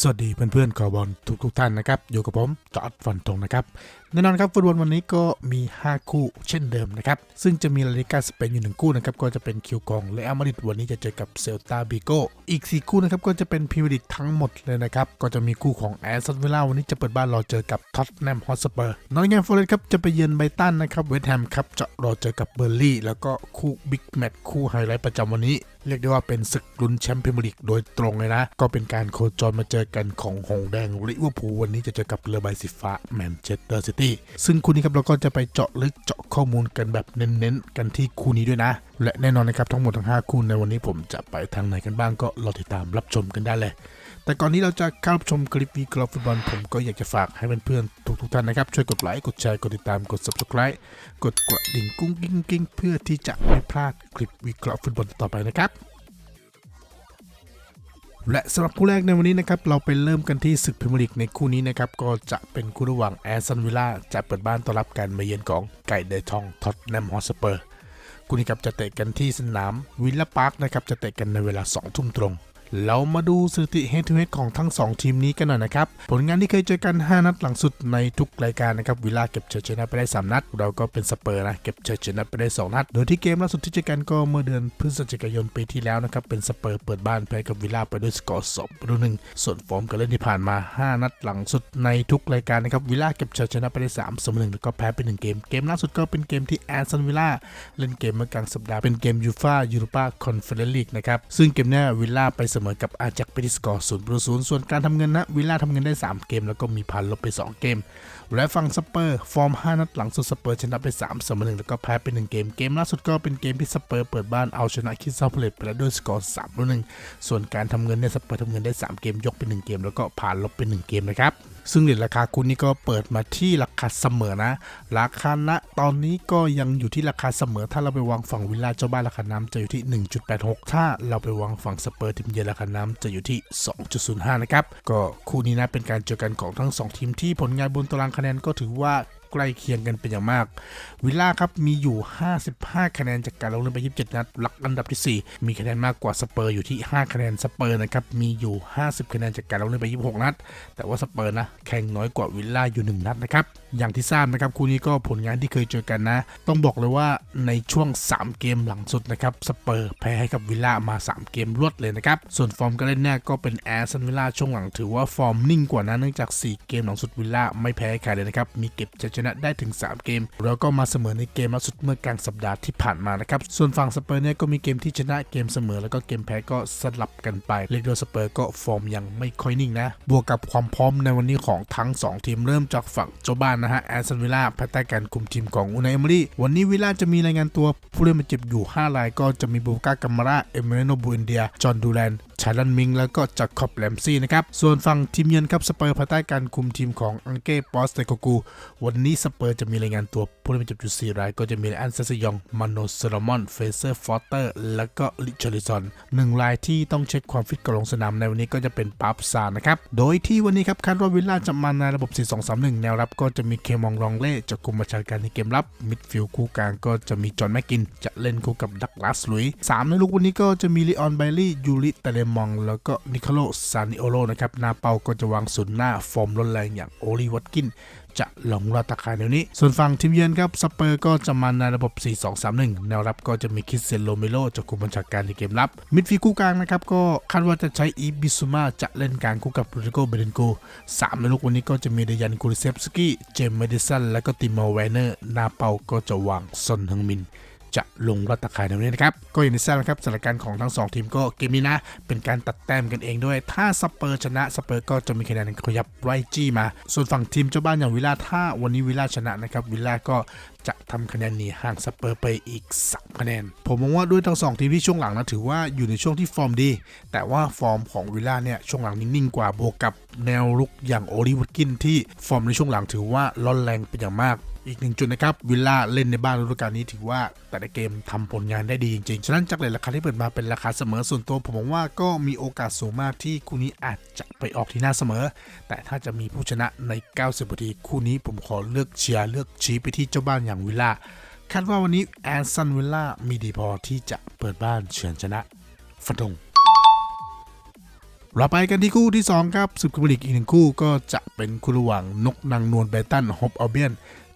สวัสดีเพื่อนๆขอบอลทุกทุกๆท่านนะครับ อยู่กับผมจอร์ดฟันตงนะครับแน่นอนครับฟุตบอลวันนี้ก็มี 5 คู่เช่นเดิมนะครับ ซึ่งจะมีลาลิกาสเปนอยู่หนึ่งคู่นะครับก็จะเป็นคิวกองและอัลมาริดวันนี้จะเจอกับเซลตาบิโกอีก 4 คู่นะครับก็จะเป็นพรีเมียร์ลีกทั้งหมดเลยนะครับ ก็จะมีคู่ของแอสตันวิลล่าวันนี้จะเปิดบ้านรอเจอกับท็อตแนมฮอตสเปอร์นอตติงแฮมฟอเรสต์ครับจะไปเยือนไบตันนะครับเวสต์แฮมครับจะรอเจอกับเบอร์ลี่แล้วก็คู่บิ๊กแมตช์คู่ไฮไลท์ประจำวันนี้ เรียกได้ว่าเป็นศึกลุ้นแชมป์พรีเมียร์ลีกโดยตรงเลยนะ ก็เป็นการโคจรมาเจอกันของหงแดงลิเวอร์พูลวันนี้จะเจอกับเรือใบสีฟ้าแมนเชสเตอร์ซิตี้ซึ่งคู่นี้ครับเราก็จะไปเจาะลึกเจาะข้อมูลกันแบบเน้นๆ กันที่คู่นี้ด้วยนะ และแน่นอนนะครับทั้งหมดทั้ง 5 คู่ในวันนี้ผมจะไปทางไหนกันบ้างก็รอติดตามรับชมกันได้เลย แต่ก่อนที่เราจะเข้าชมคลิปวิเคราะห์ฟุตบอลผมก็อยากจะฝากให้เพื่อนๆทุกๆท่านนะครับ ช่วยกดไลค์ กดแชร์ กดติดตาม กด subscribe กดกระดิ่งกุ้งกิ้งกิ้งเพื่อที่จะไม่พลาดคลิปวิเคราะห์ฟุตบอลต่อไปนะครับ และสำหรับคู่แรกในวันนี้นะครับ เราไปเริ่มกันที่ศึกพรีเมียร์ลีกในคู่นี้นะครับ ก็จะเป็นคู่ระหว่างแอสตันวิลล่าจะเปิดบ้านต้อนรับการมาเยือนของไก่เดทองท็อตแนมฮอสเปอร์คู่นี้ครับจะเตะกันที่สนามวิลล่าพาร์คนะครับจะเตะกันในเวลา2ทุ่มตรง เรามาดูสถิติ head to head ของทั้ง 2 ทีมนี้กันหน่อยนะครับ ผลงานที่เคยเจอกัน 5 นัดหลังสุดในทุกรายการนะครับวิลลาเก็บชัยชนะไปได้ 3 นัด เราก็เป็นสเปอร์นะเก็บชัยชนะไปได้ 2 นัด โดยที่เกมล่าสุดที่เจอกันก็เมื่อเดือนพฤศจิกายนปีที่แล้วนะครับเป็นสเปอร์เปิดบ้านแพ้กับวิลลาไปด้วยสกอร์2ประตูหนึ่งส่วนฟอร์มการเล่นที่ผ่านมา 5 นัดหลังสุดในทุกรายการนะครับวิลลาเก็บชัยชนะไปได้3เสมอหนึ่งแล้วก็แพ้ไป1เกมเกมล่าสุดก็เป็นเกมที่แอสตันวิลลาเล่นเกมเมื่อกลางสัปดาห์เป็นเกมยูฟ่ายูโรปาคอนเฟอเรนซ์ลีกนะครับซึ่งเกมนี้วิลาไปเสมมอกับอาจักไปที่สกอร์ศูนย์ประศูนย์ส่วนการทำเงินนะวิลล่าทำเงินได้ 3 เกม แล้วก็มีพันลบไป 2 เกม และฝั่งสเปอร์ฟอร์ม 5 นัดหลังสุดสเปอร์ชนะไป3เสมอหนึ่งแล้วก็แพ้ไป1เกม เกมล่าสุดก็เป็นเกมที่สเปอร์เปิดบ้านเอาชนะคิสซาเพลตไปแล้วด้วยสกอร์3ต่อ1ส่วนการทำเงินเนี่ยสเปอร์ทำเงินได้ 3 เกมยกไป 1 เกม แล้วก็ผ่านลบไป 1 เกมนะครับ ซึ่งเหรียญราคาคุณนี่ก็เปิดมาที่ราคาเสมอนะ ราคาณตอนนี้ก็ยังอยู่ที่ราคาเสมอ ถ้าเราไปวางฝั่งวิลล่าเจ้าบ้านราคาน้ำจะอยู่ที่ 1.86 ถ้าเราไปวางฝั่งสเปอร์ทีมเยือนราคาน้ำจะอยู่ที่ 2.05 นะครับ ก็คู่นี้นะเป็นการเจอกันของทั้ง 2 ทีมที่ผลงานบนตารางคะแนนก็ถือว่า ใกล้เคียงกันเป็นอย่างมาก วิลล่าครับมีอยู่ 55 คะแนนจากการลงเล่นไป 27 นัดหลักอันดับที่ 4 มีคะแนนมากกว่าสเปอร์อยู่ที่ 5 คะแนนสเปอร์นะครับมีอยู่ 50 คะแนนจากการลงเล่นไป 26 นัด แต่ว่าสเปอร์นะแข่งน้อยกว่าวิลล่าอยู่ 1 นัดนะครับอย่างที่ทราบนะครับคู่นี้ก็ผลงานที่เคยเจอกันนะ ต้องบอกเลยว่าในช่วง 3 เกมหลังสุดนะครับสเปอร์แพ้ให้กับวิลล่ามา 3 เกมรวดเลยนะครับส่วนฟอร์มการเล่นเนี่ยก็เป็นแอสตันวิลล่าช่วงหลังถือว่าฟอร์มนิ่งกว่านะเนื่องจาก 4 เกมหลังสุดวิลล่าไม่แพ้ใครเลยนะครับมีเก็บชัยชนะได้ถึง 3 เกม แล้วก็มาเสมอในเกมล่าสุดเมื่อกลางสัปดาห์ที่ผ่านมานะครับ ส่วนฝั่งสเปอร์เนี่ยก็มีเกมที่ชนะเกมเสมอ แล้วก็เกมแพ้ก็สลับกันไปเรียกด้ว่าสเปอร์ก็ฟอร์มยังไม่ค่อยนิ่งนะ บวกกับความพร้อมในวันนี้ของทั้ง 2 ทีมเริ่มจากฝั่งเจ้าบ้านนะฮะแอสตันวิลล่าภายใต้การคุมทีมของอุนายเอมอรี่วันนี้วิลล่าจะมีรายงานตัวผู้เล่นบาเจ็บอยู่ 5 รายก็จะมีบูกากัมมาราเอเมโนบูเอนเดียจอห์นดูแลนชาลันมิงแล้วก็จักคอบแลมซี่นะครับ ส่วนฝั่งทีมเยือนครับสเปอร์ภายใต้การคุมทีมของอังเก้ปอสเตโกกู วันนี้สเปอร์จะมีรายงานตัวผู้เล่นบาดจ็บอยู่ราย ก็จะมีอันเซซยองมาโนเซรมอนเฟเซอร์ฟอสเตอร์แล้วก็ลิชอริซอนหนึ่งรายที่ต้องเช็คความฟิตก่อนลงสนามในวันนี้ก็จะเป็นปาร์ปซานนะครับ โดยที่วันนี้ครับคาดว่าวิลล่าจะมาในระบบ 4-2-3-1 แนวรับก็จะมีเคมองรองเล่จะคุมบัญชาการในเกมรับมิดฟิลด์คู่กลางก็จะมีจอห์นแมกกิน จะเล่นคู่กับดักลาสลุยสามในลูกวันนี้ก็จะมีลีออนไบลี่ยูริเตเลมองแล้วก็นิโคโลซานิโอโลนะครับนาเปาก็จะวางศูนย์หน้าฟอร์มร้นแรงอย่างโอลีวัตกิน จะหลงรอตะคายแนวนี้ ส่วนฝั่งทีมเยือนครับสเปอร์ก็จะมาในระบบ 4-2-3-1 แนวรับก็จะมีคิสเซนโลเมโลจะคุมบัญชาการในเกมรับ มิดฟิลด์คู่กลางนะครับก็คาดว่าจะใช้อีบิซูมาจะเล่นกลางคู่กับโรดิโกเบเดนโกสามในลูกวันนี้ก็จะมีเดยันกูริเซฟสกี้เจมเมดิสันและก็ติโมแวนเนอร์นาเปาก็จะวางซอนฮึงมิน จะลงรัตะข่ายในวันนี้นะครับ ก็อย่างที่ทราบนะครับสถานการณ์ของทั้ง 2 ทีมก็เกมนี้นะ เป็นการตัดแต้มกันเองด้วย ถ้าสเปอร์ชนะสเปอร์ก็จะมีคะแนนขยับไล่จี้มา ส่วนฝั่งทีมเจ้าบ้านอย่างวิลล่าถ้าวันนี้วิลล่าชนะนะครับวิลล่าก็จะทำคะแนนหนีห่างสเปอร์ไปอีก3คะแนน ผมมองว่าด้วยทั้ง2ทีมที่ช่วงหลังนะถือว่าอยู่ในช่วงที่ฟอร์มดี แต่ว่าฟอร์มของวิลล่าเนี่ยช่วงหลังนิ่งๆกว่าบวกกับแนวรุกอย่างโอลิวัตกินที่ฟอร์มในช่วงหลังถือว่าร้อนแรงเป็นอย่างมาก อีกหนึ่งจุดนะครับวิลล่าเล่นในบ้านฤดูกาลนี้ถือว่าแต่ละเกมทำผลงานได้ดีจริงๆ ฉะนั้นจากเลยราคาที่เปิดมาเป็นราคาเสมอส่วนตัว ผมมองว่าก็มีโอกาสสูงมากที่คู่นี้อาจจะไปออกที่หน้าเสมอ แต่ถ้าจะมีผู้ชนะใน 90นาทีคู่นี้ผมขอเลือกเชียร์เลือกชี้ไปที่เจ้าบ้านอย่างวิลล่าคาดว่าวันนี้แอนซันวิลล่ามีดีพอที่จะเปิดบ้านเฉือนชนะฟันธงเราไปกันที่คู่ที่ 2 ครับศึกพรีเมียร์ลีกอีกหนึ่งคู่ก็จะเป็นคู่ระหว่างนกนางนวลไบตันฮอปอัลเบียน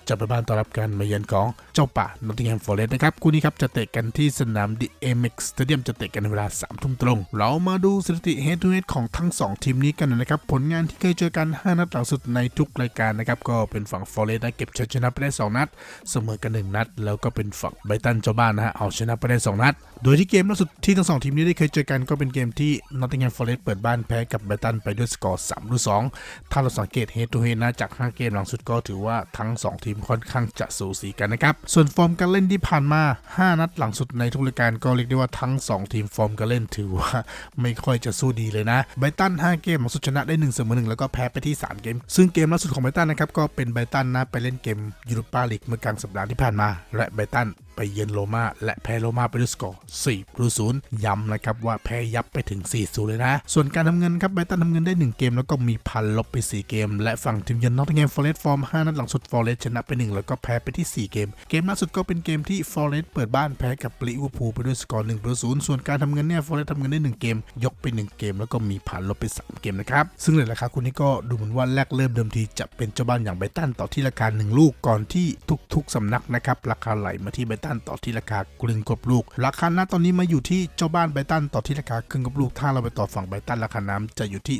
จะไปบ้านต้อนรับการมาเยือนของเจ้าป่านอตติงแฮมฟอร์เรสต์นะครับคู่นี้ครับจะเตะกันที่สนามดิเอเม็กสเตเดียมจะเตะกันในเวลา3ทุ่มตรง เรามาดูสถิติเฮดทูเฮดของทั้ง 2 ทีมนี้กันนะครับ ผลงานที่เคยเจอกัน 5 นัดหลังสุดในทุกรายการนะครับ ก็เป็นฝั่งฟอร์เรสต์นะเก็บชัยชนะไปได้ 2 นัด เสมอกัน 1 นัด แล้วก็เป็นฝั่งไบตันเจ้าบ้านนะฮะเอาชนะไปได้ 2 นัด โดยที่เกมล่าสุดที่ทั้งสองทีมนี้ได้เคยเจอกันก็เป็นเกมที่นอตติงแฮมฟอร์เรสต์เปิดบ้านแพ้กับไบตันไปด้วยสกอร์3ต่อ2ถ้าเราสังเกตเฮดทูเฮดนะจาก 5 เกมหลังสุดก็ถือว่าทั้ง 2 ทีมค่อนข้างจะสูสีกันนะครับ ส่วนฟอร์มการเล่นที่ผ่านมา 5 นัดหลังสุดในทุกรายการก็เรียกได้ว่าทั้ง 2 ทีมฟอร์มการเล่นถือว่าไม่ค่อยจะสู้ดีเลยนะไบตัน 5 เกมหลังสุดชนะได้1เสมอ1แล้วก็แพ้ไปที่ 3 เกม ซึ่งเกมล่าสุดของไบตันนะครับก็เป็นไบตันนะไปเล่นเกมยูโรปาลีกเมื่อกลางสัปดาห์ที่ผ่านมา และไบตัน ไปเยือนโรมาและแพ้โรมาไปด้วยสกอร์4ประตูศูนย์ย้ำนะครับว่าแพ้ยับไปถึง 4 0 เลยนะ ส่วนการทำเงินครับไบตันทำเงินได้ 1 เกม แล้วก็มีพันลบไป 4 เกม และฝั่งทีมเยือนนอตติงแฮมฟอร์เรสต์ฟอร์ม 5 นัดหลังสุดฟอร์เรสต์ชนะไป 1 แล้วก็แพ้ไปที่ 4 เกม เกมล่าสุดก็เป็นเกมที่ฟอร์เรสต์เปิดบ้านแพ้กับลิเวอร์พูลไปด้วยสกอร์1ประตูศูนย์ส่วนการทำเงินเนี่ยฟอร์เรสต์ทำเงินได้ 1 เกม ยกไป 1 เกม แล้วก็มีพันลบไป 3 เกมนะครับซึ่งเลยราคาคุณนี้ก็ดูเหมือนว่าแรกเริ่มเดิมทีจะเป็นเจ้าบ้านอย่างไบตันต่อที่ราคา1ลูกก่อนที่ทุก ๆสำนักนะครับราคาไหลมาที่ไบรตันต่อที่ราคากลึงกบลูก ราคาณตอนนี้มาอยู่ที่เจ้าบ้านไบตันต่อที่ราคาครึ่งกบลูก ถ้าเราไปต่อฝั่งไบตันราคาน้ำจะอยู่ที่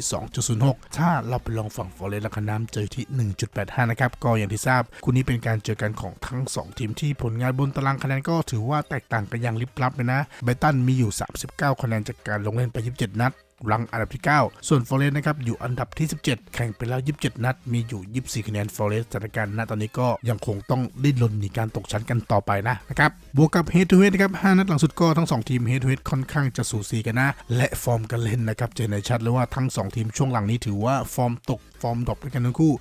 2.06 ถ้าเราไปลองฝั่งฟอร์เรสต์ราคาน้ำจะอยู่ที่ 1.85 นะครับ ก็อย่างที่ทราบคู่นี้เป็นการเจอกันของทั้ง 2 ทีมที่ผลงานบนตารางคะแนนก็ถือว่าแตกต่างกันอย่างลิบลับเลยนะไบตันมีอยู่ 39 คะแนนจากการลงเล่นไป 27 นัด รังอันดับที่ 9 ส่วนฟอร์เรสต์นะครับอยู่อันดับที่ 17 แข่งไปแล้ว 27 นัด มีอยู่ 24 คะแนนฟอร์เรสต์สถานการณ์ณตอนนี้ก็ยังคงต้องดิ้นรนหนีการตกชั้นกันต่อไปนะนะครับบวกกับเฮดทูเฮดนะครับ5นัดหลังสุดก็ทั้ง 2 ทีมเฮดทูเฮดค่อนข้างจะสูสีกันนะ และฟอร์มการเล่นนะครับเจนในชัดเลยว่าทั้ง 2 ทีมช่วงหลังนี้ถือว่าฟอร์มตกฟอร์มดรอปด้วยกันทั้งคู่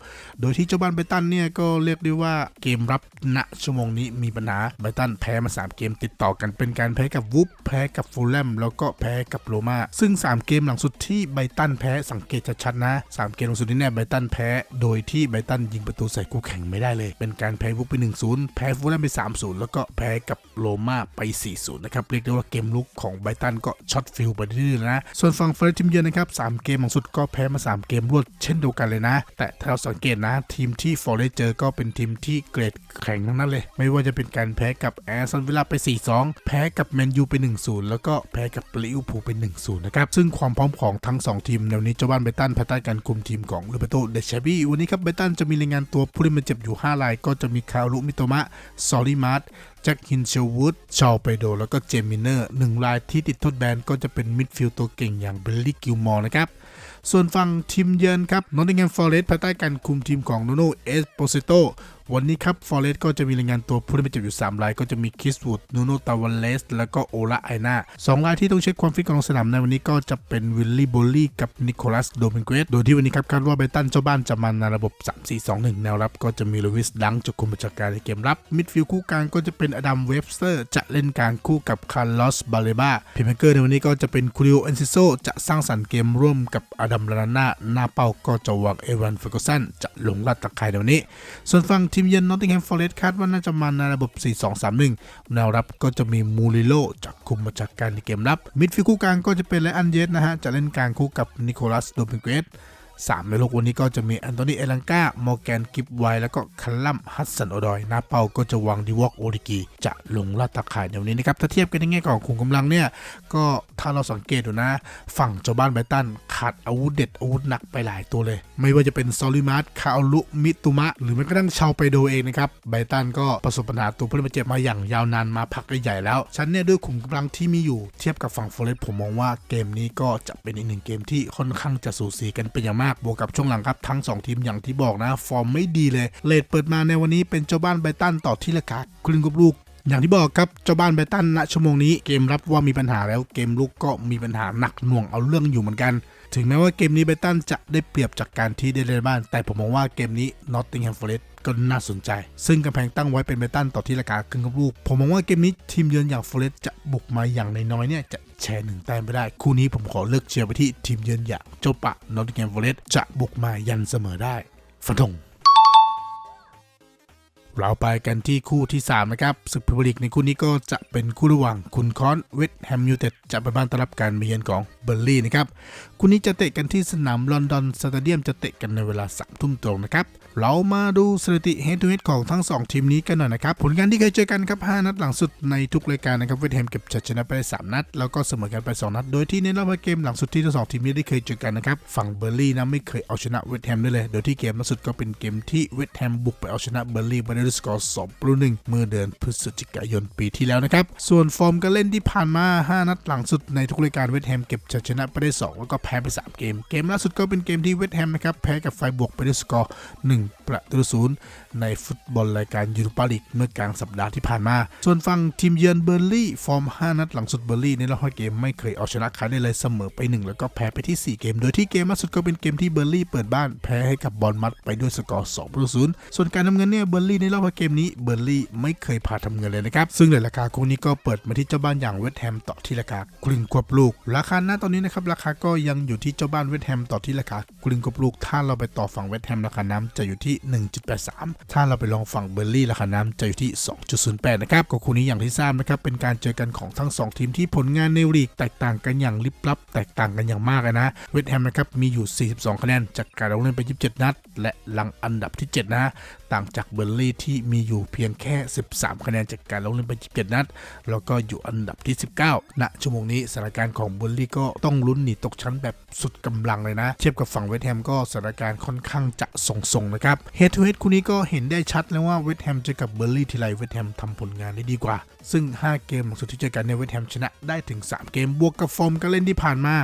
โดยที่เจ้าบ้านไบตันเนี่ยก็เรียกได้ว่าเกมรับณชั่วโมงนี้มีปัญหาไบตันแพ้มา 3 เกมติดต่อกันเป็นการแพ้กับวูฟแพ้กับฟูลแลมแล้วก็แพ้กับโรม่าซึ่ง 3 เกมหลังสุดที่ไบตันแพ้สังเกตชัดๆนะ 3 เกมหลังสุดนี้เนี่ยไบตันแพ้ โดยที่ไบตันยิงประตูใส่คู่แข่งไม่ได้เลย เป็นการแพ้วูฟไป 1-0 แพ้ฟูลแลมไป 3-0 แล้วก็แพ้กับโรม่าไป 4-0 นะครับเรียกได้ว่าเกมลุกของไบตันก็ช็อตฟิลไปเรื่อยๆนะส่วนฝั่งเฟรทีมเยือนนะครับสามเกมหลังสุดก็แพ้มาสามเกมรวดเช่นเดียวกันเลยนะ แต่ถ้าเราสังเกตนะ ทีมที่ฟอร์เรสเจอก็เป็นทีมที่เกรดแข็งทั้งนั้นเลย ไม่ว่าจะเป็นการแพ้กับแอสตันวิลล่าไป 4-2 แพ้กับแมนยูไป 1-0 แล้วก็แพ้กับลิเวอร์พูลไป 1-0 นะครับ ซึ่งความพร้อมของทั้ง 2 ทีมในวันนี้เจ้าบ้านไบตันภายใต้การคุมทีมของโรเบโตเดชาบีวันนี้ครับไบตันจะมีรายงานตัวผู้เล่นบาดเจ็บอยู่ 5 ราย ก็จะมีคารุมิโตมะซอลิมาร์ จ็คฮินเชลวูดชาวไปโดแล้วก็เจมินเนอร์หนึ่งรายที่ติดโทษแบนก็จะเป็นมิดฟิลด์ตัวเก่งอย่างเบลลี่กิลมอร์นะครับ ส่วนฝั่งทีมเยือนครับนอตติงแฮมฟอร์เรสต์ภายใต้การคุมทีมของโนโนเอสโปเซโต วันนี้ครับฟอร์เรสต์ก็จะมีรายงานตัวผู้เล่นบาดเจ็บอยู่ 3 ราย ก็จะมีคิสวูดนูโนตาวันเลส แล้วก็โอลาไอนาสองรายที่ต้องเช็คความฟิตของสนามในวันนี้ก็จะเป็นวิลลี่โบลลี่กับนิโคลัสโดมินเกสโดยที่วันนี้ครับคาดว่าไบตันเจ้าบ้านจะมาในระบบ 3-4-2-1 แนวรับ ก็จะมีลูวิสดังจากคุมประจากการในเกมรับมิดฟิลด์คู่กลางก็จะเป็นอดัมเวฟสเตอร์จะเล่นกลางคู่กับคาร์ลอสบาเลบาเพเมเกอร์ในวันนี้ก็จะเป็นคูริโอเอนซิโซจะสร้างสรรค์เกมร่วมกับอดัมลานาน่าหน้าเป้าก็จะวางเอวานเฟอร์กสันจะลงลาดตะไคร่ในวันนี้ ส่วนฝั่งทีมเยือนนอตติงแฮมฟอร์เรสต์คาดว่าน่าจะมาในระบบ 4-2-3-1 แนวรับก็จะมีมูริโลจากคุมมาจากการในเกมรับ มิดฟิลด์คู่กลางก็จะเป็นไลอันเยสนะฮะ จะเล่นกลางคู่กับนิโคลัสโดมิเกส สามในโลกวันนี้ก็จะมีแอนโทนีเอลังกามอร์แกนกิฟไวแล้วก็คัลลัมฮัสสันอดอยหน้าเป้าก็จะวางดิวอกโอริกีจะลงลาดตะข่ายในวันนี้นะครับ ถ้าเทียบกันในแง่ของขุมกำลังเนี่ย ก็ถ้าเราสังเกตดูนะ ฝั่งเจ้าบ้านไบตันขาดอาวุธเด็ดอาวุธหนักไปหลายตัวเลย ไม่ว่าจะเป็นซอลิมาร์คาอลุมิตุมะ หรือแม้กระทั่งชาวไปโดเองนะครับไบตันก็ประสบปัญหาตัวผู้เล่นบาดเจ็บมาอย่างยาวนานมาพักใหญ่ๆแล้วฉันเนี่ยด้วยขุมกำลังที่มีอยู่เทียบกับฝั่งฟอร์เรสต์ผมมองว่าเกมนี้ก็จะเป็นอีกหนึ่งเกมที่ค่อนข้างจะสูสีกันเป็นอย่างมากบวกกับช่วงหลังครับทั้ง 2 ทีมอย่างที่บอกนะ ฟอร์มไม่ดีเลยเลดเปิดมาในวันนี้เป็นเจ้าบ้านไบตันต่อที่ราคาครึ่งกับลูกอย่างที่บอกครับเจ้าบ้านไบตันณชั่วโมงนี้เกมรับว่ามีปัญหาแล้วเกมลุกก็มีปัญหาหนักหน่วงเอาเรื่องอยู่เหมือนกัน ถึงแม้ว่าเกมนี้ไบตันจะได้เปรียบจากการที่ได้เล่นบ้าน แต่ผมมองว่าเกมนี้นอตติงแฮมฟอร์เรสต์ก็น่าสนใจ ซึ่งกำแพงตั้งไว้เป็นไบตันต่อที่ราคาครึ่งกับลูก ผมมองว่าเกมนี้ทีมเยือนอย่างฟอร์เรสต์จะบุกมาอย่างน้อยๆเนี่ยจะ แชร์หนึ่งแต้มไปได้ คู่นี้ผมขอเลือกเชียร์ไปที่ทีมเยือนอย่างเจ้าปะนอตติงแฮมฟอร์เรสต์จะบุกมายันเสมอได้ฟันธง เราไปกันที่คู่ที่ 3 นะครับศึกพรีเมียร์ลีกในคู่นี้ก็จะเป็นคู่ระหว่างคุณคอนเวสต์แฮมยูเต็ดจะไปบ้านต้อนรับการมาเยือนของเบอร์ลี่นะครับคู่นี้จะเตะกันที่สนามลอนดอนสเตเดียมจะเตะกันในเวลา3ทุ่มตรงนะครับ เรามาดูสถิติ head to head ของทั้ง 2 ทีมนี้กันหน่อยนะครับ ผลงานที่เคยเจอกันครับ 5 นัดหลังสุดในทุกรายการนะครับเวสต์แฮมเก็บชัยชนะไปได้3นัด แล้วก็เสมอกันไป 2 นัด โดยที่ในรอบเกมหลังสุดที่ทั้งสองทีมนี้ได้เคยเจอกันนะครับฝั่งเบอร์ลี่นะไม่เคยเอาชนะเวสต์แฮมได้เลย โดยที่เกมล่าสุดก็เป็นเกมที่เวสต์แฮมบุกไปเอาชนะเบอร์ลี่ไปด้วยสกอร์2ประตู1เมื่อเดือนพฤศจิกายนปีที่แล้วนะครับ ส่วนฟอร์มการเล่นที่ผ่านมา 5 นัดหลังสุดในทุกรายการเวสต์แฮมเก็บชัยชนะไปได้ 2 แล้วก็แพ้ไป 3 เกม เกมล่าสุดก็เป็นเกมที่เวสต์แฮมนะครับแพ้กับไฟบวกไปด้วยสกอร์ 1 ประตูศูนย์ในฟุตบอลรายการยูโรปาลีกเมื่อกลางสัปดาห์ที่ผ่านมา ส่วนฝั่งทีมเยือนเบอร์ลี่ฟอร์ม 5 นัดหลังสุดเบอร์ลี่ในรอบ5เกมไม่เคยเอาชนะใครได้เลยเสมอไป 1 แล้วก็แพ้ไปที่ 4 เกม โดยที่เกมล่าสุดก็เป็นเกมที่เบอร์ลี่เปิดบ้านแพ้ให้กับบอลมัดไปด้วยสกอร์2ประตูศูนย์ส่วนการทำเงินเนี่ยเบอร์ลี่ในรอบ5เกมนี้เบอร์ลี่ไม่เคยพาทำเงินเลยนะครับ ซึ่งในราคาคู่นี้ก็เปิดมาที่เจ้าบ้านอย่างเวสต์แฮมต่อที่ราคากลึงกวบลูก ราคาหน้าตอนนี้นะครับราคาก็ยังอยู่ที่เจ้าบ้านเวสต์แฮมต่อที่ราคากลึงกวบลูก ถ้าเราไปต่อฝั่งเวสต์แฮมราคาน้ำจะอยู่ที่ 1.83 ถ้าเราไปลองฝั่งเบอร์ลี่ราคาน้ำจะอยู่ที่ 2.08 นะครับก็คู่นี้อย่างที่ทราบนะครับเป็นการเจอกันของทั้ง 2 ทีมที่ผลงานในลีกแตกต่างกันอย่างลิบลับ แตกต่างกันอย่างมากนะเวสต์แฮมนะครับมีอยู่ 42 คะแนนจากการลงเล่นไป 27 นัด และหลังอันดับที่ 7 นะต่างจากเบอร์ลี่ที่มีอยู่เพียงแค่ 13 คะแนนจากการลงเล่นไป27นัด แล้วก็อยู่อันดับที่ 19 ณ ชั่วโมงนี้สถานการณ์ของเบอร์ลี่ก็ต้องลุ้นหนีตกชั้นแบบสุดกำลังเลยนะ เทียบกับฝั่งเวสต์แฮมก็สถานการณ์ค่อนข้างจะส่งๆนะครับ เฮดทูเฮดคู่นี้ก็เห็นได้ชัดแล้วว่าเวสต์แฮมเจอกับเบอร์ลี่ทีไรเวสต์แฮมทำผลงานได้ดีกว่า ซึ่ง 5 เกมหลังสุดที่เจอกันในเวสต์แฮมชนะได้ถึง 3 เกมบวกกับฟอร์มการเล่นที่ผ่านมา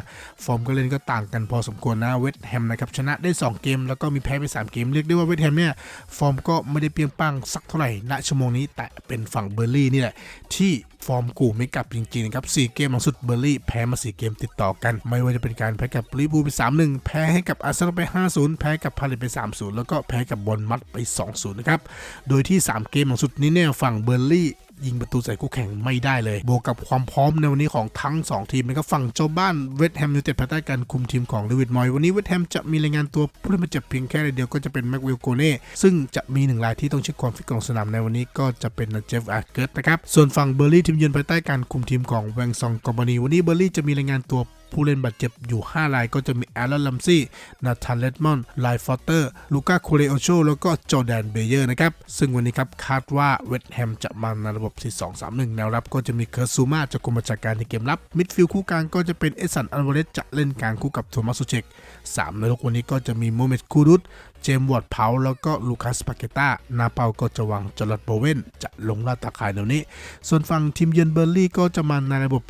ฟอร์มการเล่นก็ต่างกันพอสมควรนะเวสต์แฮมนะครับชนะได้ 2 เกม แล้วก็มีแพ้ไป 3 เกม เรียกได้ว่าเวสต์แฮมเนี่ยฟอร์มก็ไม่ได้เปียงปังสักเท่าไหร่ณชั่วโมงนี้แต่เป็นฝั่งเบอร์ลี่นี่แหละที่ฟอร์มกูไม่กลับจริงๆนะครับ4เกมหลังสุดเบอร์ลี่แพ้มา 4 เกมติดต่อกัน ไม่ว่าจะเป็นการแพ้กับลิเวอร์พูลไป 3-1 แพ้ให้กับอาร์เซนอลไป 5-0 แพ้กับพาเลตไป 3-0 แล้วก็แพ้กับบอลมัดไป 2-0 นะครับ โดยที่ 3 เกมหลังสุดนี้เนี่ยฝั่งเบอร์ลี่ ยิงประตูใส่คู่แข่งไม่ได้เลย บวกกับความพร้อมในวันนี้ของทั้ง 2 ทีมนะครับฝั่งเจ้าบ้านเวสต์แฮมยูไนเต็ดภายใต้การคุมทีมของเดวิดมอยวันนี้เวสต์แฮมจะมีรายงานตัวผู้เล่นบาดเจ็บเพียงแค่รายเดียวก็จะเป็นแม็กวิลโกเน่ซึ่งจะมีหนึ่งรายที่ต้องเช็คความฟิตของสนามในวันนี้ก็จะเป็นเจฟอาร์เกิร์ตนะครับส่วนฝั่งเบอร์ลี่ทีมเยือนภายใต้การคุมทีมของแวงซองกอบานีวันนี้เบอร์ลี่จะมีรายงานตัว ผู้เล่นบาดเจ็บอยู่ 5 รายก็จะมีแอลลอนลัมซี่ นาธานเลดมอน ไลฟอร์เตอร์ ลูก้าโคเรโอโช แล้วก็จอแดนเบเยอร์นะครับ ซึ่งวันนี้ครับคาดว่าเวสต์แฮมจะมาในระบบ 4-2-3-1 แนวรับก็จะมีเคอร์ซูมาจากกรมบัญชาการในเกมรับ มิดฟิลด์คู่กลางก็จะเป็นเอสันอัลวาเรสจะเล่นกลางคู่กับโทมัสซูเชก3ในลูกวันนี้ก็จะมีโมเมตคูรุต เจมส์วอร์ดเพาแล้วก็ลูคัสปาเกต้านาเปาก็จะวางจอร์ดโบเวนจะลงล่าตาข่ายเดี๋ยวนี้ ส่วนฝั่งทีมเยือนเบอร์ลี่ก็จะมาในระบบ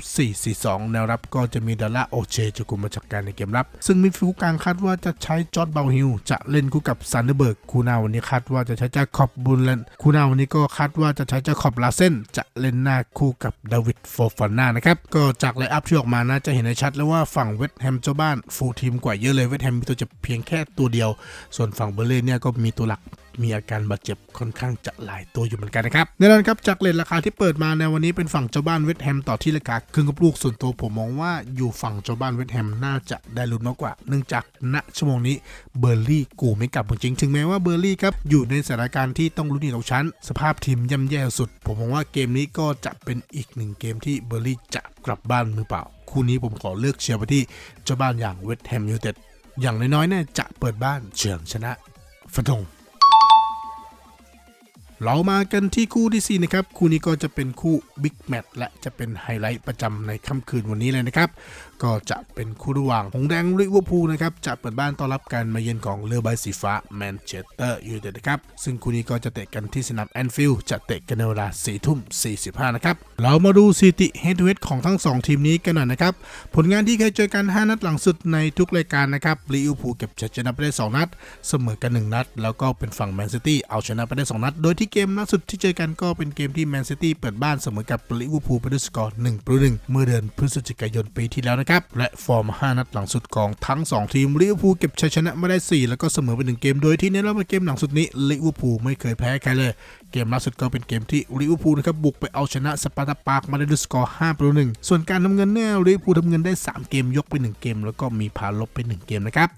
4-4-2 แนวรับก็จะมีดาร่าโอเชจากกลุ่มมาจากการในเกมรับ ซึ่งมิดฟิลด์กลางคาดว่าจะใช้จอร์ดเบลฮิลจะเล่นคู่กับซันเดอร์เบิร์กคูนาวันนี้คาดว่าจะใช้จาคอบบุลเลนคูนาวันนี้ก็คาดว่าจะใช้จาคอบลาเซนจะเล่นหน้าคู่กับดาวิดโฟฟาน่านะครับก็จากไลน์อัพที่ออกมานะจะเห็นได้ชัดแล้วว่าฝั่งเวสต์แฮมเจ้าบ้านฟูลทีมกว่าเยอะเลยเวสต์แฮมมีตัวเจ็บเพียงแค่ตัวเดียว ส่วนฝ่งเบอร์ลี่เนี่ยก็มีตัวหลักมีอาการบาดเจ็บค่อนข้างจะหลายตัวอยู่เหมือนกันนะครับแน่นอนครับจากเลทราคาที่เปิดมาในวันนี้เป็นฝั่งเจ้าบ้านเวสต์แฮมต่อที่ราคาครึ่งกับลูกส่วนตัวผมมองว่าอยู่ฝั่งเจ้าบ้านเวสต์แฮมน่าจะได้ลุ้นมากกว่า เนื่องจากณชั่วโมงนี้เบอร์ลี่กูไม่กลับจริงถึงแม้ว่าเบอร์ลี่ครับอยู่ในสถานการณ์ที่ต้องลุ้นหนีตกชั้น สภาพทีมย่ำแย่สุด ผมมองว่าเกมนี้ก็จะเป็นอีกหนึ่งเกมที่เบอร์ลี่จะกลับบ้านมือเปล่า คู่นี้ผมขอเลือกเชียร์ไปที่เจ้าบ้านอย่างเวสต์แฮมยูไนเต็ด อย่างน้อยๆเนี่ยจะเปิดบ้านเฉียงชนะฟันธงเรามากันที่คู่ที่ 4 นะครับ คู่นี้ก็จะเป็นคู่บิ๊กแมตช์และจะเป็นไฮไลท์ประจำในค่ำคืนวันนี้เลยนะครับ ก็จะเป็นคู่ระหว่างหงแดงลิเวอร์พูลนะครับจะเปิดบ้านต้อนรับการมาเยือนของเรือใบสีฟ้าแมนเชสเตอร์ยูไนเต็ดนะครับซึ่งคู่นี้ก็จะเตะกันที่สนามแอนฟิลด์จะเตะกันในเวลา4ทุ่ม45นะครับเรามาดูสถิติเฮดทูเฮดของทั้ง 2 ทีมนี้กันหน่อยนะครับผลงานที่เคยเจอกัน 5 นัดหลังสุดในทุกรายการนะครับลิเวอร์พูลเก็บชัยชนะไปได้ 2 นัด เสมอกัน 1 นัด แล้วก็เป็นฝั่งแมนซิตี้เอาชนะไปได้ 2 นัด โดยที่เกมล่าสุดที่เจอกันก็เป็นเกมที่แมนซิตี้เปิดบ้านเสมอกับลิเวอร์พูลไปด้วยสกอร์1ประตู1เมื่อเดือนพฤศจิกายนปีที่แล้วนะครับนะครับ และฟอร์ม 5 นัดหลังสุดของทั้ง 2 ทีมลิเวอร์พูลเก็บชัยชนะมาได้ 4 แล้วก็เสมอไป 1 เกม โดยที่ในรอบเกมหลังสุดนี้ลิเวอร์พูลไม่เคยแพ้ใครเลย เกมล่าสุดก็เป็นเกมที่ลิเวอร์พูลนะครับบุกไปเอาชนะสปาร์ตาปากมาได้ด้วยสกอร์5ประตู1ส่วนการทำเงินเนี่ยลิเวอร์พูลทำเงินได้ 3 เกมยกไป 1 เกม แล้วก็มีพาลบไป 1 เกมนะครับ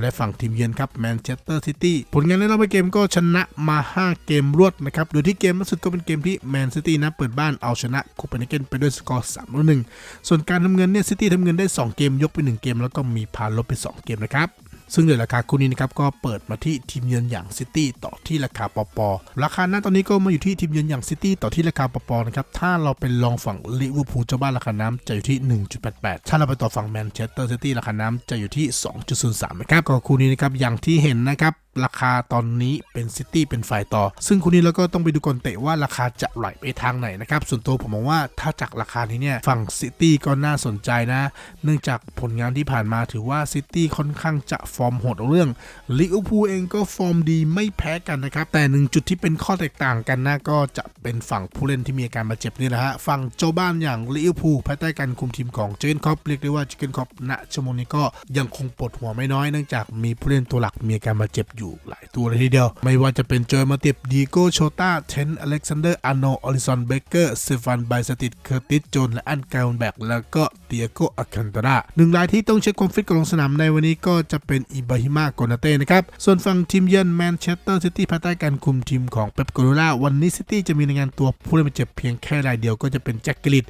และฝั่งทีมเยือนครับแมนเชสเตอร์ซิตี้ผลงานในรอบเกมก็ชนะมา 5 เกมรวดนะครับโดยที่เกมล่าสุดก็เป็นเกมที่แมนซิตี้นะเปิดบ้านเอาชนะคูเปนเฮเกนไปด้วยสกอร์3ต่อ1ส่วนการทำเงินเนี่ยซิตี้ทำเงินได้ 2 เกมยกไป 1 เกม แล้วก็มีพาลบไป 2 เกมนะครับ ซึ่งเดือราคาคู่นี้นะครับก็เปิดมาที่ทีมเยือนอย่างซิตี้ต่อที่ราคาปอปอราคาหน้าตอนนี้ก็มาอยู่ที่ทีมเยือนอย่างซิตี้ต่อที่ราคาปอปอนะครับถ้าเราเป็นลองฝั่งลิเวอร์พูลเจ้าบ้านราคาน้ำจะอยู่ที่ 1.88 ถ้าเราไปต่อฝั่งแมนเชสเตอร์ซิตี้ราคาน้ำจะอยู่ที่ 2.03นะครับก็คู่นี้นะครับอย่างที่เห็นนะครับ ราคาตอนนี้เป็นซิตี้เป็นฝ่ายต่อ ซึ่งคู่นี้เราก็ต้องไปดูก่อนเตะว่าราคาจะไหลไปทางไหนนะครับ ส่วนตัวผมมองว่าถ้าจากราคานี้เนี่ยฝั่งซิตี้ก็น่าสนใจนะ เนื่องจากผลงานที่ผ่านมาถือว่าซิตี้ค่อนข้างจะฟอร์มโหดเอาเรื่องลิเวอร์พูลเองก็ฟอร์มดีไม่แพ้กันนะครับ แต่หนึ่งจุดที่เป็นข้อแตกต่างกันนะก็จะเป็นฝั่งผู้เล่นที่มีอาการบาดเจ็บนี่แหละฮะฝั่งเจ้าบ้านอย่างลิเวอร์พูลภายใต้การคุมทีมของเจนคอปเรียกได้ว่าเจนคอปณชั่วโมงนี้ก็ยังคงปวดหัวไม่น้อยเนื่องจากมีผู้เล่นตัวหลักมีอาการบาดเจ็บอยู่หลายตัวเลยทีเดียว ไม่ว่าจะเป็นจอยมาติบดีโกโชตาเทนอเล็กซานเดอร์อาโนอลิซอนเบเกอร์เซฟานไบสติดเคอร์ติสโจนและอันเกลแบกแล้วก็เตียโกอาคันตราหนึ่งรายที่ต้องเช็คความฟิตก่อนลงสนามในวันนี้ก็จะเป็นอิบราฮิมาโกนาเต้นะครับ ส่วนฝั่งทีมเยือนแมนเชสเตอร์ซิตี้ภายใต้การคุมทีมของเป๊ปโกโรล่าวันนี้ซิตี้จะมีรายงานตัวผู้เล่นบาดเจ็บเพียงแค่รายเดียวก็จะเป็นแจ็คกิลิต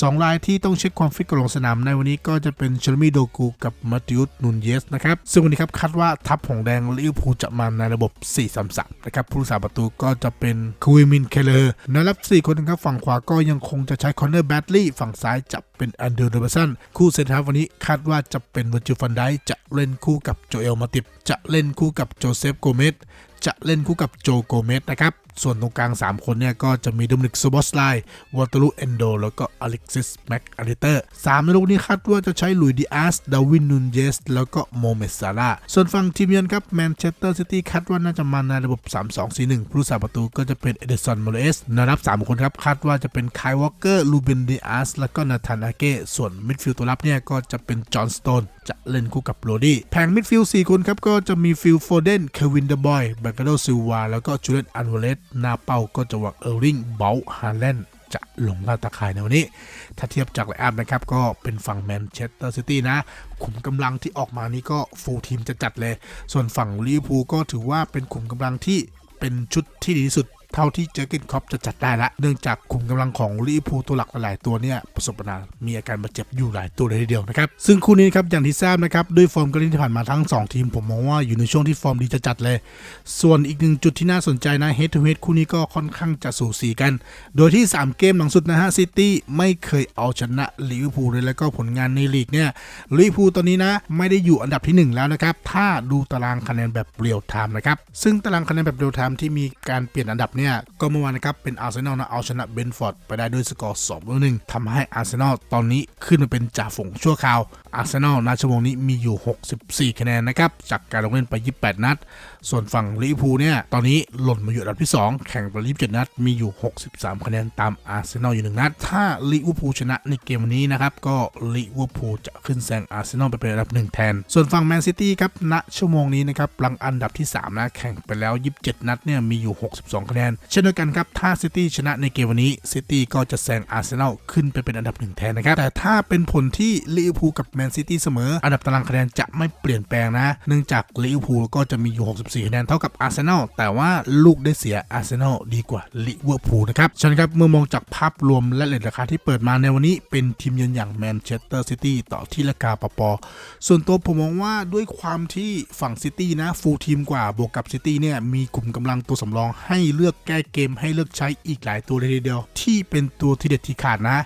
สองรายที่ต้องเช็คความฟิตก่อนลงสนามในวันนี้ก็จะเป็นเชลมีโดกูกับมาติอุสนุนเยสนะครับซึ่งวันนี้ครับคาดว่าทัพหงแดงลิเวอร์พูลจะมาในระบบ 4-3-3 นะครับผู้รักษาประตูก็จะเป็นคูวิมินเคเลอร์นรับ 4 คนนะครับฝั่งขวาก็ยังคงจะใช้คอนเนอร์แบดลี่ฝั่งซ้ายจะเป็นอันเดอร์เดอร์สันคู่เซนทรัลวันนี้คาดว่าจะเป็นเวอร์จิฟันไดจะเล่นคู่กับโจเอลมาติบจะเล่นคู่กับโจเซฟโกเมสจะเล่นคู่กับโจโกเมสนะครับ ส่วนตรงกลาง 3 คนเนี่ยก็จะมีดมินิกซูบอสไลวอเตอรูเอนโดแล้วก็อเล็กซิสแม็กอาริเตอร์สามในลูกนี้คาดว่าจะใช้ลุยดิอาสดาวินนูนเยสแล้วก็โมเมสซาร่าส่วนฝั่งทีมเยือนครับแมนเชสเตอร์ซิตี้คาดว่าน่าจะมาในระบบ 3-2-4-1ผู้รักษาประตูก็จะเป็นเอเดสันโมเลสนะครับสามคนครับ คาดว่าจะเป็นไคยวอลเกอร์ลูเบนดิอาสแล้วก็นาธานอาเก้ส่วนมิดฟิลด์ตัวรับเนี่ยก็จะเป็นจอห์นสโตนจะเล่นคู่กับโรดี้แผงมิดฟิลด์4คนครับ ก็จะมีฟิลโฟเดนเควินเดบอยแบงกาโดซิลวา แล้วก็จูเลนอันเวเลสหน้าเป้าก็จะวางเออร์ริงเบลฮาแลนด์จะลงล่าตะข่ายในวันนี้ ถ้าเทียบจากไลน์อัพนะครับ ก็เป็นฝั่งแมนเชสเตอร์ซิตี้นะ ขุมกำลังที่ออกมานี่ก็ฟูลทีมจะจัดเลย ส่วนฝั่งลิเวอร์พูลก็ถือว่าเป็นขุมกำลังที่เป็นชุดที่ดีที่สุด เท่าที่เจอร์เกนครอปจะจัดได้ละ เนื่องจากขุมกำลังของลิเวอร์พูตัวหลักหลายตัวเนี่ยประสบปัญหามีอาการบาดเจ็บอยู่หลายตัวเลยทีเดียวนะครับ ซึ่งคู่นี้ครับอย่างที่ทราบนะครับด้วยฟอร์มการเล่นที่ผ่านมาทั้ง 2 ทีม ผมมองว่าอยู่ในช่วงที่ฟอร์มดีจะจัดเลย ส่วนอีกหนึ่งจุดที่น่าสนใจนะ head to head คู่นี้ก็ค่อนข้างจะสูสีกัน โดยที่ 3 เกมหลังสุดนะฮะซิตี้ไม่เคยเอาชนะลิเวอร์พูลเลยแล้วก็ผลงานในลีกเนี่ยลิเวอร์พูลตอนนี้นะไม่ได้อยู่อันดับที่ 1 แล้วนะครับถ้าดูตารางคะแนนแบบเรียลไทม์นะครับซึ่งตารางคะแนนแบบเรียลไทม์ที่มีการเปลี่ยนอันดับเนี่ย ก็เมื่อวานนะครับ เป็นอาร์เซนอลนะเอาชนะเบนฟอร์ดไปได้ด้วยสกอร์2ต่อ1ทำให้อาร์เซนอลตอนนี้ขึ้นมาเป็นจ่าฝูงชั่วคราวอาร์เซนอลณชั่วโมงนี้มีอยู่ 64 คะแนนนะครับ จากการลงเล่นไป 28 นัด ส่วนฝั่งลิเวอร์พูลเนี่ย ตอนนี้หล่นมาอยู่อันดับที่ 2 แข่งไป 27 นัด มีอยู่ 63 คะแนนตามอาร์เซนอลอยู่1นัด ถ้าลิเวอร์พูลชนะในเกมวันนี้นะครับ ก็ลิเวอร์พูลจะขึ้นแซงอาร์เซนอลไปเป็นอันดับ 1 แทน ส่วนฝั่งแมนซิตี้ครับณชั่วโมงนี้นะครับหลังอันดับที่ 3 นะ แข่งไปแล้ว 27 นัดเนี่ยมีอยู่ 62 คะแนน เช่นเดียวกันครับ ถ้าซิตี้ชนะในเกมวันนี้ซิตี้ก็จะแซงอาร์เซนอลขึ้นไปเป็นอันดับ 1 แทนนะครับ แต่ถ้าเป็นผลที่ลิเวอร์พูลกับแมมนซิตี้เสมอ อันดับตารางคะแนนจะไม่เปลี่ยนแปลงนะ เนื่องจากลิเวอร์พูลก็จะมีอยู่ 64คะแนนเท่ากับอาร์เซนอลแต่ว่าลูกได้เสียอาร์เซนอลดีกว่าลิเวอร์พูลนะครับฉะนั้นครับเมื่อมองจากภาพรวมและเลทราคาที่เปิดมาในวันนี้เป็นทีมเยือนอย่างแมนเชสเตอร์ซิตี้ต่อที่ราคาปปอส่วนตัวผมมองว่าด้วยความที่ฝั่งซิตี้นะฟูลทีมกว่าบวกกับซิตี้เนี่ยมีกลุ่มกำลังตัวสำรอง ให้เลือกแก้เกมให้เลือกใช้อีกหลายตัวเลยทีเดียว ที่เป็นตัวที่เด็ดที่ขาดนะ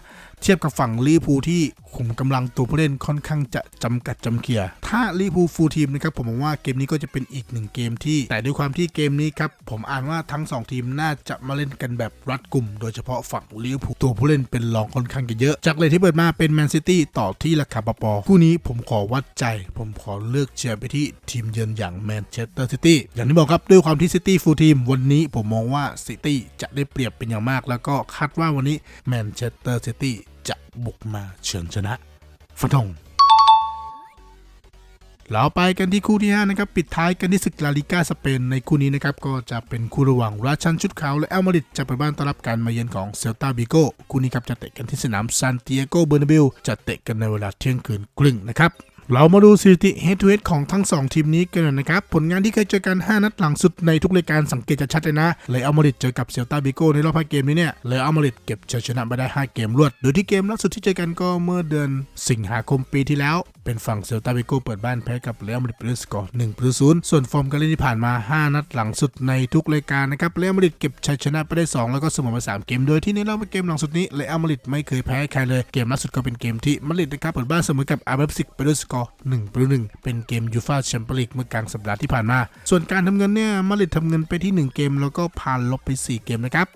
เทียบกับฝั่งลิเวอร์พูลที่ ขุมกำลังตัวผู้เล่นค่อนข้างจะจำกัดจำเกียร์ ถ้าลิเวอร์พูลฟูลทีมนะครับผมมองว่าเกมนี้ก็จะเป็นอีกหนึ่งเกมที่ แต่ด้วยความที่เกมนี้ครับผมอ่านว่าทั้ง 2 ทีมน่าจะมาเล่นกันแบบรัดกลุ่ม โดยเฉพาะฝั่งลิเวอร์พูลตัวผู้เล่นเป็นรองค่อนข้างจะเยอะจากเลยที่เปิดมาเป็นแมนซิตี้ต่อที่ราคาปอปอคู่นี้ผมขอวัดใจ ผมขอเลือกเชียร์ไปที่ทีมเยือนอย่างแมนเชสเตอร์ซิตี้อย่างที่บอกครับด้วยความที่ซิตี้ฟูลทีมวันนี้ผมมองว่าซิตี้จะได้เปรียบเป็นอย่างมาก แล้วก็คาดว่าวันนี้แมนเชสเตอร์ซิตี้ จะบุกมาเฉือนชนะฟันธงเราไปกันที่คู่ที่5นะครับปิดท้ายกันที่ศึกลาลิก้าสเปนในคู่นี้นะครับก็จะเป็นคู่ระหว่างราชันชุดขาวและแอลมาริดจะไปบ้านต้อนรับการมาเยือนของเซลตาบิโกคู่นี้ครับจะเตะกันที่สนามซานติเอโกเบอร์นาบิลจะเตะกันในเวลาเที่ยงคืนครึ่งนะครับ เรามาดูสถิติ head to head ของทั้ง 2 ทีมนี้กันหน่อยนะครับ ผลงานที่เคยเจอกัน 5 นัดหลังสุดในทุกรายการสังเกตจะชัดเลยนะ เลยเอามาริดเจอกับเซลตาบิโกในรอบ5เกมนี้เนี่ย เลยเอามาริดเก็บชัยชนะไปได้ 5 เกมรวด โดยที่เกมล่าสุดที่เจอกันก็เมื่อเดือนสิงหาคมปีที่แล้ว เป็นฝั่งเซลตาบิโกเปิดบ้านแพ้กับเรอัลมาดริดเป็นสกอร์1ประตู0ส่วนฟอร์มการเล่นที่ผ่านมา 5 นัดหลังสุดในทุกรายการนะครับเรอัลมาดริดเก็บชัยชนะไปได้ 2 แล้วก็เสมอมา 3 เกม โดยที่ในรอบเกมหลังสุดนี้เรอัลมาดริดไม่เคยแพ้ใครเลย เกมล่าสุดก็เป็นเกมที่มาดริดนะครับเปิดบ้านเสมอกับอาร์เบซิกไปด้วยสกอร์1ประตู1เป็นเกมยูฟ่าแชมเปี้ยนลีกเมื่อกลางสัปดาห์ที่ผ่านมา ส่วนการทำเงินเนี่ยมาดริดทำเงินไปที่ 1 เกม แล้วก็ผ่านลบไป 4 เกมนะครับ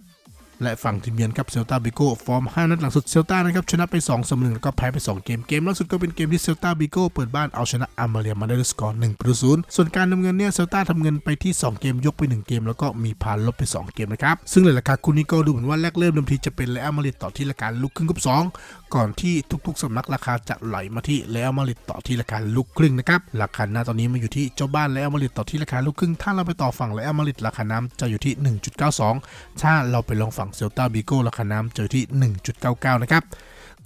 และฝั่งทีมเยือนครับเซลตาบิโกฟอร์ม 5 นัดหลังสุดเซลตานะครับชนะไป2เสมอ1แล้วก็แพ้ไป 2 เกม เกมล่าสุดก็เป็นเกมที่เซลตาบิโกเปิดบ้านเอาชนะอามาเรียมาได้ด้วยสกอร์1ประตูศูนย์ส่วนการทำเงินเนี่ยเซลตาทำเงินไปที่ 2 เกมยกไป 1 เกม แล้วก็มีผ่านลบไป 2 เกมนะครับซึ่งเลยราคาคู่นี้ก็ดูเหมือนว่าแรกเริ่มเดิมทีจะเป็นเลอัลมาริดต่อที่ราคาลุกครึ่งกับ 2 ก่อนที่ทุกๆสำนักราคาจะไหลมาที่เลอัลมาริดต่อที่ราคาลุกครึ่งนะครับราคาหน้าตอนนี้มาอยู่ที่เจ้าบ้านเลอามาริดต่อที่ราคาลุกครึ่งถ้าเราไปต่อฝั่งเลอัลมาริดราคาน้ำจะอยู่ที่ 1.92 ถ้าเราไปลงฝั่งเซลตาบิโก้ราคาน้ำเจอยู่ที่ 1.99 นะครับ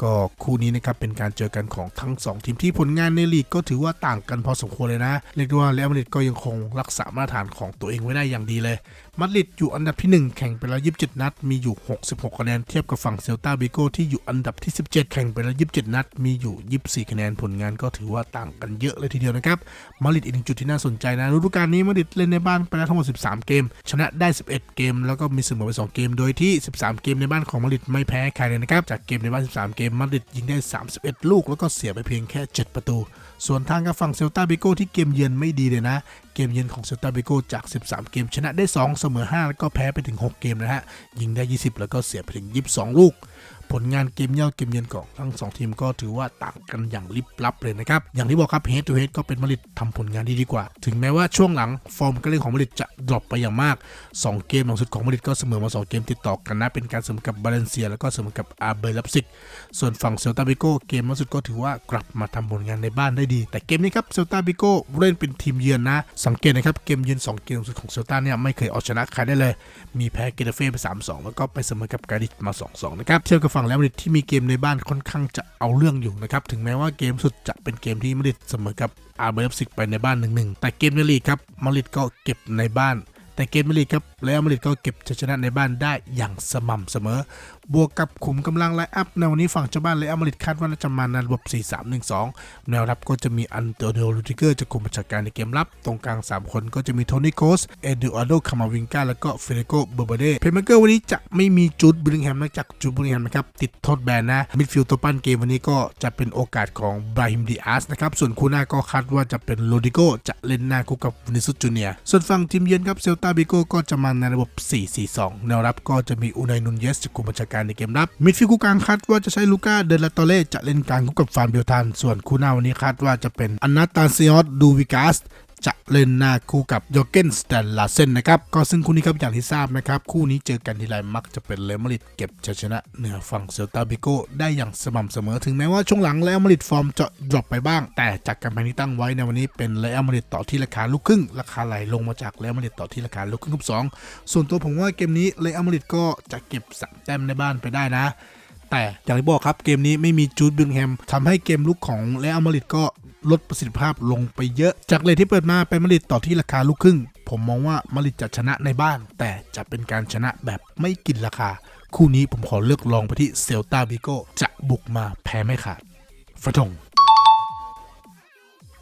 ก็คู่นี้นะครับเป็นการเจอกันของทั้ง 2 ทีมที่ผลงานในลีกก็ถือว่าต่างกันพอสมควรเลยนะ เรียกได้ว่าเรอัลมาดริดก็ยังคงรักษามาตรฐานของตัวเองไว้ได้อย่างดีเลยมาดริดอยู่อันดับที่ 1 แข่งไปแล้ว 27 นัด มีอยู่ 66 คะแนน เทียบกับฝั่งเซลตาบิโกที่อยู่อันดับที่ 17 แข่งไปแล้ว 27 นัด มีอยู่ 24 คะแนน ผลงานก็ถือว่าต่างกันเยอะเลยทีเดียวนะครับ มาดริดอีกหนึ่งจุดที่น่าสนใจนะฤดูกาลนี้มาดริดเล่นในบ้านไปแล้วทั้งหมด 13 เกม ชนะได้ 11 เกม แล้วก็มีเสมอไป 2 เกม โดยที่ 13 เกมในบ้านของมาดริดไม่แพ้ใครเลยนะครับ จากเกมในบ้าน 13 เกม มาดริดยิงได้ 31 ลูก แล้วก็เสียไปเพียงแค่ 7 ประตู ส่วนทางกับฝั่งเซลตาบิโกที่เกมเยือนไม่ดีเลยนะ เกมเยือนของเซลตาบิโกจาก 13 เกม ชนะได้ 2 เสมอ 5 แล้วก็แพ้ไปถึง 6 เกมนะฮะ ยิงได้ 20 แล้วก็เสียไปถึง 22 ลูก ผลงานเกมเย่าเกมเยือนของทั้ง 2 ทีมก็ถือว่าต่างกันอย่างลิบลับเลยนะครับ อย่างที่บอกครับเฮดทูเฮดก็เป็นมาริดทำผลงานดีดีกว่า ถึงแม้ว่าช่วงหลังฟอร์มการเล่นของมาริดจะดรอปไปอย่างมาก 2 เกมหลังสุดของมาริดก็เสมอมา 2 เกมติดต่อกันนะ เป็นการเสมอกับบาเลนเซีย แล้วก็เสมอกับอาร์เบลับซิก ส่วนฝั่งเซลตาบิโกเกมล่าสุดก็ถือว่ากลับมาทำผลงานในบ้านได้ดี แต่เกมนี้ครับเซลตาบิโกเล่นเป็นทีมเยือนนะ สังเกตนะครับเกมเยือน2เกมล่าสุดของเซลตาเนี่ยไม่เคยเอาชนะใครได้เลย มีแพ้เกเดเฟ่ไป3-2 แล้วก็ไปเสมอกับกาดิชมา 2-2 นะครับเทียบกับฝั่งแล้วมาดริดที่มีเกมในบ้านค่อนข้างจะเอาเรื่องอยู่นะครับ ถึงแม้ว่าเกมสุดจะเป็นเกมที่มาดริดเสมอกับอาร์เบฟซิกไปในบ้านหนึ่งๆแต่เกมในลีกครับมาดริดก็เก็บในบ้าน แต่เกมในลีกครับแล้วมาริดก็เก็บชัยชนะในบ้านได้อย่างสม่ำเสมอ บวกกับขุมกำลังไลอัพในวันนี้ฝั่งเจ้าบ้านเลยอัลมาริดคาดว่าน่าจะมาในระบบ 4-3-1-2 แนวรับก็จะมีอันเตอร์โอลูติเกอร์จะคุมประชาการในเกมรับ ตรงกลาง 3 คนก็จะมีโทนี่โคสเอเดโอาโดคามาวิงกาแล้วก็เฟเดโกเบอร์เบเดเพย์เมเกอร์วันนี้จะไม่มีจูดบริงแฮมนอกจากจูดบริงแฮมนะครับติดโทษแบนนะมิดฟิลด์ตัวปั้นเกมวันนี้ก็จะเป็นโอกาสของบราฮิมดิอาสนะครับส่วนคู่หน้าก็คาดว่าจะเป็นโรดิโกจะเล่นหน้าคู่กับวินิซุจูเนียส่วนฝั่งทีมเยือนครับเซลตาบิโกก็จะมาในระบบ 4-4-2 แนวรับก็จะมีอูนายนุนเยสจะคุมประชาการในเกมรับ มิดฟิลด์คู่กลางคาดว่าจะใช้ลูก้าเดลาโตเล่จะเล่นกลางคู่กับฟานเบลทันส่วนคู่หน้าวันนี้คาดว่าจะเป็นอันนาตาซิออสดูวิกัส จะเล่นหน้าคู่กับโยเกนสแตนลาเซนนะครับก็ซึ่งคู่นี้ครับอย่างที่ทราบนะครับ คู่นี้เจอกันทีไรมักจะเป็นเลอัลมาริดเก็บชัยชนะเหนือฝั่งเซลตาบิโกได้อย่างสม่ำเสมอถึงแม้ว่าช่วงหลังเลอัลมาริดฟอร์มจะดรอปไปบ้าง แต่จากการแข่งที่ตั้งไว้ในวันนี้เป็นเลอัลมาริดต่อที่ราคาลูกครึ่ง ราคาไหลลงมาจากเลอัลมาริดต่อที่ราคาลูกครึ่งกับสองส่วนตัวผมว่าเกมนี้เลอัลมาริดก็จะเก็บสามแต้มในบ้านไปได้นะแต่อย่างที่บอกครับเกมนี้ไม่มีจูดบิลแฮมทำให้เกมลุกของเลอัลมาริดก็ ลดประสิทธิภาพลงไปเยอะ จากเลทที่เปิดมาเป็นมาริดต่อที่ราคาลูกครึ่ง ผมมองว่ามาริดจะชนะในบ้าน แต่จะเป็นการชนะแบบไม่กินราคา คู่นี้ผมขอเลือกลองไปที่เซลตาบิโกจะบุกมาแพ้ไม่ขาดฟะทง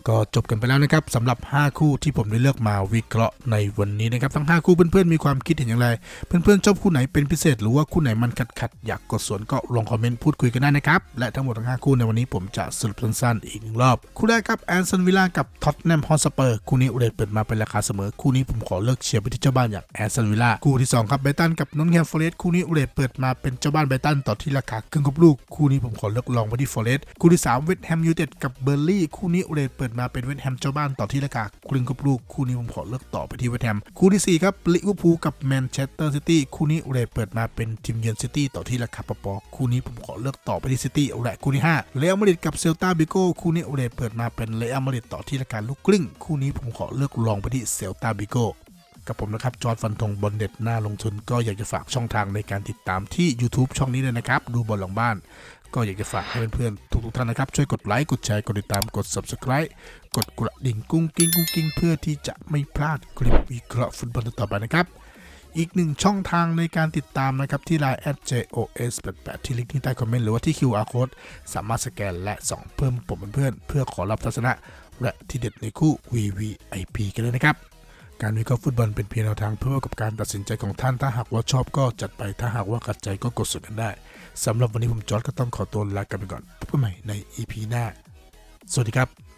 ก็จบกันไปแล้วนะครับสำหรับ 5 คู่ที่ผมได้เลือกมาวิเคราะห์ในวันนี้นะครับทั้ง 5 คู่เพื่อนๆมีความคิดเห็นอย่างไร เพื่อนๆชอบคู่ไหนเป็นพิเศษ หรือว่าคู่ไหนมันขัดขัดๆอยากกดสวนก็ลองคอมเมนต์พูดคุยกันได้นะครับ และทั้งหมดทั้ง 5 คู่ในวันนี้ผมจะสรุปสั้นๆอีกหนึ่งรอบ คู่แรกครับแอนซันวิลล่ากับท็อตแนมฮอสเปอร์คู่นี้อุเรตเปิดมาเป็นราคาเสมอคู่นี้ผมขอเลือกเชียร์ไปที่เจ้าบ้านอย่างแอนซันวิลล่าคู่ที่สองครับไบตันกับนอตแฮมฟอเรสต์คู่นี้อุเรตเปิดมาเป็นเจ้าบ้านไบตันต่อที่ราคาครึ่งกับลูกคู่นี้ผมขอเลือกลองไปที่ฟอเรสคู่ที่สามเวสต์แฮมยูไนเต็ดกับเบอร์ลี่คู่นี้อุเรตเปิดดมาเป็นเวสต์แฮมเจ้าบ้านต่อที่ละกาครึ่งกับลูกคู่นี้ผมขอเลือกต่อไปที่เวสต์แฮมคู่ที่สี่ครับลิเวอร์พูลกับแมนเชสเตอร์ซิตี้คู่นี้เรทเปิดมาเป็นทีมเยือนซิตี้ต่อที่ละกาปปอคู่นี้ผมขอเลือกต่อไปที่ซิตี้และคู่ที่ห้าเรอัลมาดริดกับเซลตาบิโก้คู่นี้เรทเปิดมาเป็นเรอัลมาดริดต่อที่ละกาลูกกลิ้งคู่นี้ผมขอเลือกลองไปที่เซลตาบิโก กับผมนะครับจอร์ดฟันธงบอลเด็ดหน้าลงทุน ก็อยากจะฝากช่องทางในการติดตามที่ YouTube ช่องนี้เลยนะครับ ดูบอลหลังบ้าน ก็อยากจะฝากให้เพื่อนๆทุกๆท่านนะครับ ช่วยกดไลค์กดแชร์กดติดตามกด Subscribe กดกระดิ่งกุ้งกิ้งกุ้งกิ้งเพื่อที่จะไม่พลาดคลิปวิเคราะห์ฟุตบอลต่อไปนะครับอีกหนึ่งช่องทางในการติดตามนะครับ ที่ Line @jos 88ที่ลิงก์ที่ใต้คอมเมนต์หรือว่าที่ QR code สามารถสแกนและส่องเพิ่มผมเป็นเพื่อนเพื่อขอรับทัศนะ และที่เด็ดในคู่ VVIP กันเลยนะครับ การวิเคราะห์ฟุตบอลเป็นเพียงแนวทางเพื่อกับการตัดสินใจของท่าน ถ้าหากว่าชอบก็จัดไป ถ้าหากว่าขัดใจก็กดสุดกันได้ สำหรับวันนี้ผมจอร์ดก็ต้องขอตัวลากันไปก่อนพบกันใหม่ใน EP หน้า สวัสดีครับ